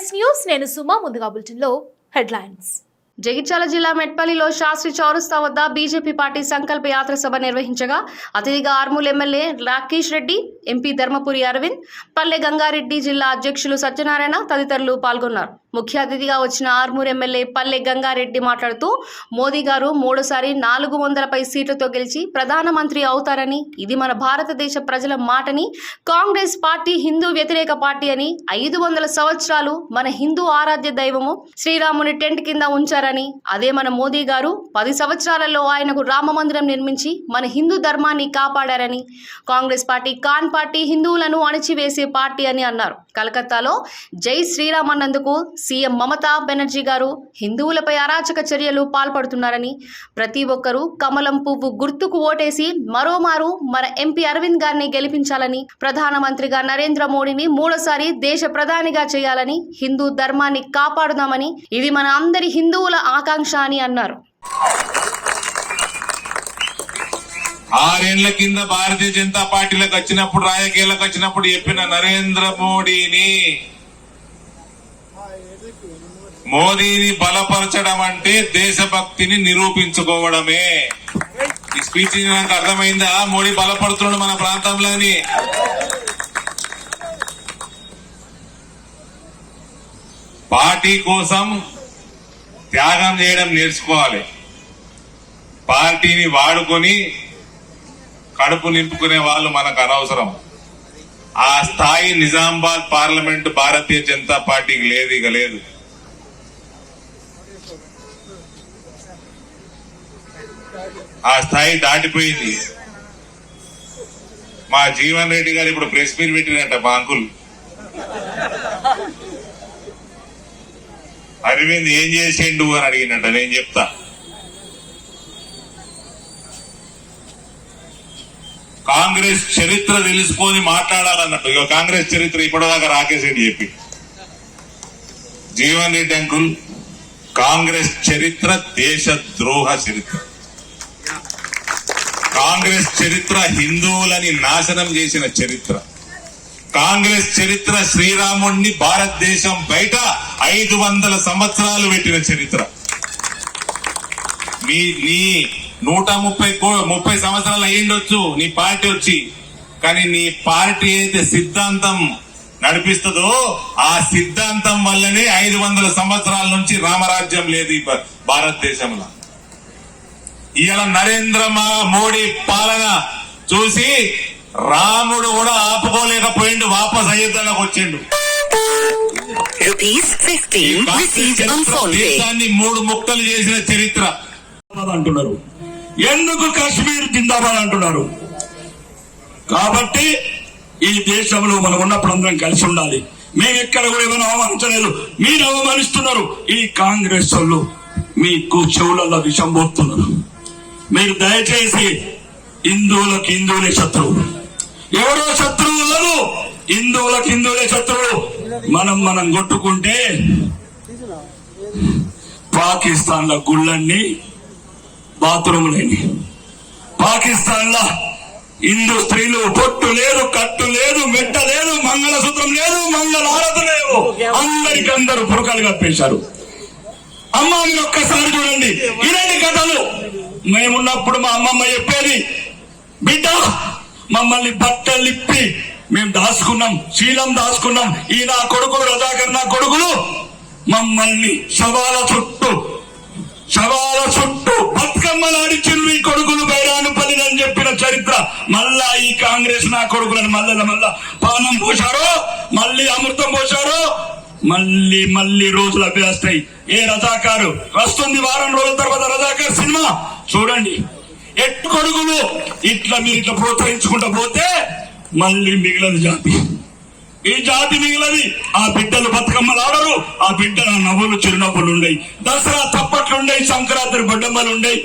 Yes news నేను సుమా ముందుగా బులెటిన్లో హెడ్లైన్స్. జగిత్యాల జిల్లా మెట్పల్లిలో శాస్త్రి చౌరస్తా వద్ద బీజేపీ పార్టీ సంకల్ప యాత్ర సభ నిర్వహించగా అతిథిగా ఆర్మూల్ ఎమ్మెల్యే రాకేష్ రెడ్డి ఎంపీ ధర్మపురి అరవింద్ పల్లె గంగారెడ్డి జిల్లా అధ్యక్షులు సత్యనారాయణ తదితరులు పాల్గొన్నారు. ముఖ్య అతిథిగా వచ్చిన ఆర్మూర్ ఎమ్మెల్యే పల్లె గంగారెడ్డి మాట్లాడుతూ మోదీ గారు మూడోసారి నాలుగు వందలపై సీట్లతో గెలిచి ప్రధానమంత్రి అవుతారని ఇది మన భారతదేశ ప్రజల మాటని కాంగ్రెస్ పార్టీ హిందూ వ్యతిరేక పార్టీ అని ఐదు వందల సంవత్సరాలు మన హిందూ ఆరాధ్య దైవము శ్రీరాముని టెంట్ కింద ఉంచారని అదే మన మోదీ గారు పది సంవత్సరాలలో ఆయనకు రామ మందిరం నిర్మించి మన హిందూ ధర్మాన్ని కాపాడారని కాంగ్రెస్ పార్టీ కాన్ పార్టీ హిందువులను అణిచివేసే పార్టీ అని అన్నారు. కలకత్తాలో జై శ్రీరామ్ అన్నందుకు సీఎం మమతా బెనర్జీ గారు హిందువులపై అరాచక చర్యలు పాల్పడుతున్నారని ప్రతి ఒక్కరూ కమలం పువ్వు గుర్తుకు ఓటేసి మరోమారు మన ఎంపీ అరవింద్ గారిని గెలిపించాలని ప్రధానమంత్రిగా నరేంద్ర మోడీని మూడోసారి దేశ ప్రధానిగా చేయాలని హిందూ ధర్మాన్ని కాపాడుదామని ఇది మన అందరి హిందువుల ఆకాంక్ష అని అన్నారు. ఆరేళ్ళ కింద భారతీయ జనతా పార్టీలకు వచ్చినప్పుడు రాజకీయాలకు వచ్చినప్పుడు చెప్పిన నరేంద్ర మోడీని మోదీని బలపరచడం అంటే దేశభక్తిని నిరూపించుకోవడమే. ఈ స్పీచ్ నాకు అర్థమైందా? మోడీ బలపడుతున్నాడు మన ప్రాంతంలోని. పార్టీ కోసం త్యాగం చేయడం నేర్చుకోవాలి. పార్టీని వాడుకొని కడుపు నింపుకునే వాళ్ళు మనకు అనవసరం. ఆ స్థాయి నిజామాబాద్ పార్లమెంట్ భారతీయ జనతా పార్టీకి లేదు ఇక లేదు. ఆ స్థాయి దాటిపోయింది. మా జీవన్ రెడ్డి గారు ఇప్పుడు ప్రెస్ మీట్ పెట్టినట్ట మా అంకుల్. అరవింద్ ఏం చేసిండు అని అడిగినట్ట నేను చెప్తా. కాంగ్రెస్ చరిత్ర తెలుసుకొని మాట్లాడాలన్నట్టు. ఇక కాంగ్రెస్ చరిత్ర ఇప్పటిదాకా రాకేష్ రెడ్డి చెప్పి జీవన్ రెడ్డి అంకుల్ కాంగ్రెస్ చరిత్ర దేశ ద్రోహ చరిత్ర. కాంగ్రెస్ చరిత్ర హిందువులని నాశనం చేసిన చరిత్ర. కాంగ్రెస్ చరిత్ర శ్రీరాముణ్ణి భారతదేశం బయట ఐదు వందల సంవత్సరాలు పెట్టిన చరిత్ర. మీ నీ నూట ముప్పై కో- ముప్పై సంవత్సరాలు అయ్యిండొచ్చు. నీ పార్టీ వచ్చి. కానీ నీ పార్టీ అయితే సిద్ధాంతం నడిపిస్తుందో ఆ సిద్ధాంతం వల్లనే ఐదు వందల సంవత్సరాల నుంచి రామరాజ్యం లేదు భారతదేశంలో. ఇవాళ నరేంద్ర మోడీ పాలన చూసి రాముడు కూడా ఆపుకోలేకపోయిండు వాపస్ అయోధ్యలోకి వచ్చిండు. Rupees 15 received on phone pay. దేశాన్ని మూడు ముక్కలు చేసిన చరిత్ర. అంటున్నారు. ఎందుకు కాశ్మీర్ జిందాబాద్ అంటున్నారు? కాబట్టి ఈ దేశంలో మనం ఉన్నప్పుడు అందరం కలిసి ఉండాలి. మేము ఎక్కడ కూడా ఏమైనా అవమానించలేదు మీరు అవమానిస్తున్నారు. ఈ కాంగ్రెస్ వాళ్ళు మీకు చెవులలో విషం పోతున్నారు. మీరు దయచేసి హిందువులకు హిందువులే శత్రువు. ఎవరో శత్రువులను హిందువులకు హిందువులే శత్రువు. మనం మనం కొట్టుకుంటే పాకిస్తాన్ల గుళ్ళన్నీ బాత్రూమ్ లేని పాకిస్తాన్లో స్త్రీలు పొట్టు లేదు కట్టు లేదు మెట్ట లేదు మంగళసూత్రం లేదు మంగళారత లేవు. అందరికి అందరూ పురకాలు కప్పేశారు అమ్మ మీరు ఒక్కసారి చూడండి. ఇలాంటి కథలు. మేమున్నప్పుడు మా అమ్మమ్మ చెప్పేది బిడ్డ మమ్మల్ని బట్టలిప్పి మేము దాచుకున్నాం శీలం దాచుకున్నాం. ఈ నా కొడుకులు రజాకర్ నా కొడుకులు మమ్మల్ని సవాల చుట్టూ బతుకమ్మలాడిచ్చిండ్రు ఈ కొడుకులు బైరానుపల్లి అని చెప్పిన చరిత్ర. మళ్ళా ఈ కాంగ్రెస్ నా కొడుకులను మళ్ళీ మళ్ళా పానం పోశారో? మళ్ళీ అమృతం పోశారో? మళ్ళీ మళ్ళీ రోజులు అభ్యాస్తాయి. ఏ రజాకారు? వస్తుంది వారం రోజుల తర్వాత రజాకార్ సినిమా. చూడండి. ఎట్టు కొడుకులు? ఇట్లా మీరు ఇట్లా ప్రోత్సహించుకుంటా పోతే మళ్ళీ మిగిలిన జాతి. ఈ జాతి మిగిలది. ఆ బిడ్డలు బతుకమ్మలు ఆడరు ఆ బిడ్డల నవ్వులు చిరునవ్వులు ఉండయి దసరా తప్పట్లుండయి సంక్రాంతి బొడ్డమ్మలు ఉండయి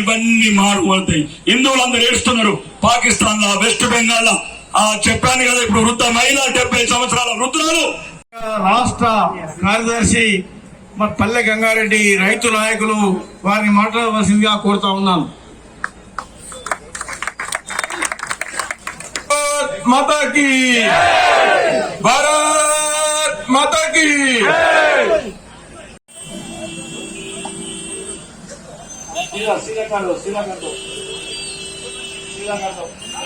ఇవన్నీ మారిపోతాయి హిందువులందరూ ఏడుస్తున్నారు. పాకిస్తాన్ లా వెస్ట్ బెంగాల్ ఆ చెప్పాను కదా ఇప్పుడు వృద్ధ మహిళ డెబ్బై సంవత్సరాల వృద్ధురాలు. రాష్ట్ర కార్యదర్శి మరి పల్లె గంగారెడ్డి రైతు నాయకులు వారిని మాట్లాడవలసిందిగా కోరుతా ఉన్నాను. మాతాకి భారత్ మాతాకి Siga, siga, Carlos, siga, Carlos. Carlos.